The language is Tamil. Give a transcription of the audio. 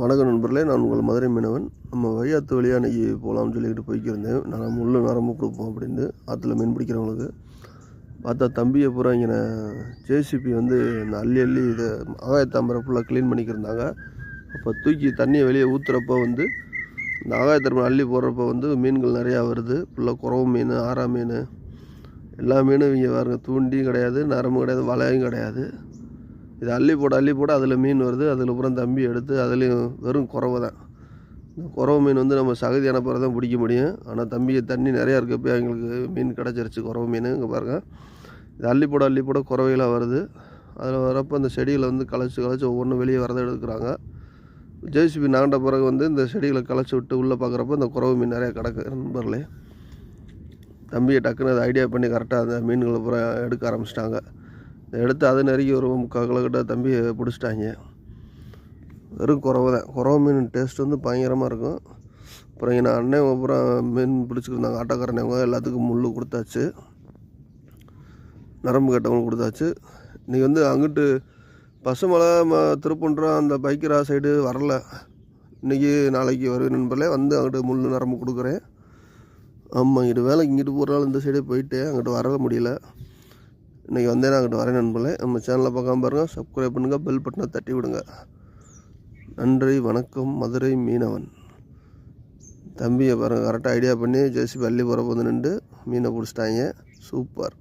வணக்கம் நண்பர்களே நான் உங்கள் மதுரை மீனவன். நம்ம வையாத்து வழியாக அன்றைக்கி போகலாம்னு சொல்லிக்கிட்டு போய்க்கிருந்தேன். நான் முள்ளு நரம்பு கொடுப்போம் அப்படின்னு ஆற்றுல மீன் பிடிக்கிறவங்களுக்கு. பார்த்தா தம்பியை பூரா இங்கே ஜேசிபி வந்து இந்த அள்ளி அள்ளி இதை ஆகாயத்தாம்பரை ஃபுல்லாக க்ளீன் பண்ணிக்கிருந்தாங்க. அப்போ தூக்கி தண்ணியை வெளியே ஊற்றுறப்போ வந்து இந்த ஆகாயத்தாம்பரம் அள்ளி போடுறப்போ வந்து மீன்கள் நிறையா வருது. ஃபுல்லாக குறவு மீன் ஆறா மீன். எல்லா மீனும் இங்கே பாருங்க தூண்டியும் கிடையாது நரம்பு கிடையாது வலையும் கிடையாது. இது அள்ளி போட அள்ளி போட அதில் மீன் வருது அதில் அப்புறம் தம்பி எடுத்து அதுலேயும் வெறும் குறவை தான். இந்த குறவை மீன் வந்து நம்ம சகதி பிறகு தான் பிடிக்க முடியும். ஆனால் தம்பிக்கு தண்ணி நிறையா இருக்கப்போ எங்களுக்கு மீன் கிடச்சிருச்சு குறவை மீன் இங்கே பாருங்கள் இது அள்ளி போட அள்ளி போட குறவைகளாக வருது. அதில் வரப்போ அந்த செடிகளை வந்து களைச்சி களைச்சி ஒவ்வொன்றும் வெளியே வரதை எடுக்கிறாங்க. ஜேசிபி நாண்ட பிறகு வந்து இந்த செடிகளை களைச்சி விட்டு உள்ளே பார்க்குறப்ப இந்த குறவை மீன் நிறையா கிடக்கு நண்பர்களே. தம்பியை டக்குன்னு அதை ஐடியா பண்ணி கரெக்டாக அந்த மீன்களை பூரா எடுக்க ஆரம்பிச்சிட்டாங்க. எடுத்து அதை நெருங்கி ஒரு முக்கால் கிட்ட தம்பி பிடிச்சிட்டாங்க. வெறும் குறவை தான். குறவை மீன் டேஸ்ட் வந்து பயங்கரமாக இருக்கும். அப்புறம் என் அண்ணன் அப்புறம் மீன் பிடிச்சிருந்தாங்க ஆட்டோக்காரனவங்க எல்லாத்துக்கும் முள் கொடுத்தாச்சு. நரம்பு கட்டவங்க கொடுத்தாச்சு. இன்றைக்கி வந்து அங்கிட்டு பசுமலை ம திருப்பன்றம் அந்த பைக்கரா சைடு வரல. இன்றைக்கி நாளைக்கு வருவேன் நண்பர்களே. வந்து அங்கிட்டு முள் நரம்பு கொடுக்குறேன். ஆமாம் இங்கிட்டு வேலைக்கு இங்கிட்டு போகிறனால இந்த சைடே போயிட்டு அங்கிட்டு வரவே முடியல. இன்றைக்கி வந்தேன். அங்கிட்டு வரேன் நண்பர்களே. நம்ம சேனலை பார்க்காம பாருங்கள் சப்ஸ்கிரைப் பண்ணுங்கள் பெல் பட்டனை தட்டி விடுங்க. நன்றி வணக்கம். மதுரை மீனவன். தம்பியை பாருங்கள் கரெக்டாக ஐடியா பண்ணி ஜேசிபி அள்ளி போகிற போது நின்று மீனை பிடிச்சிட்டாங்க. சூப்பர்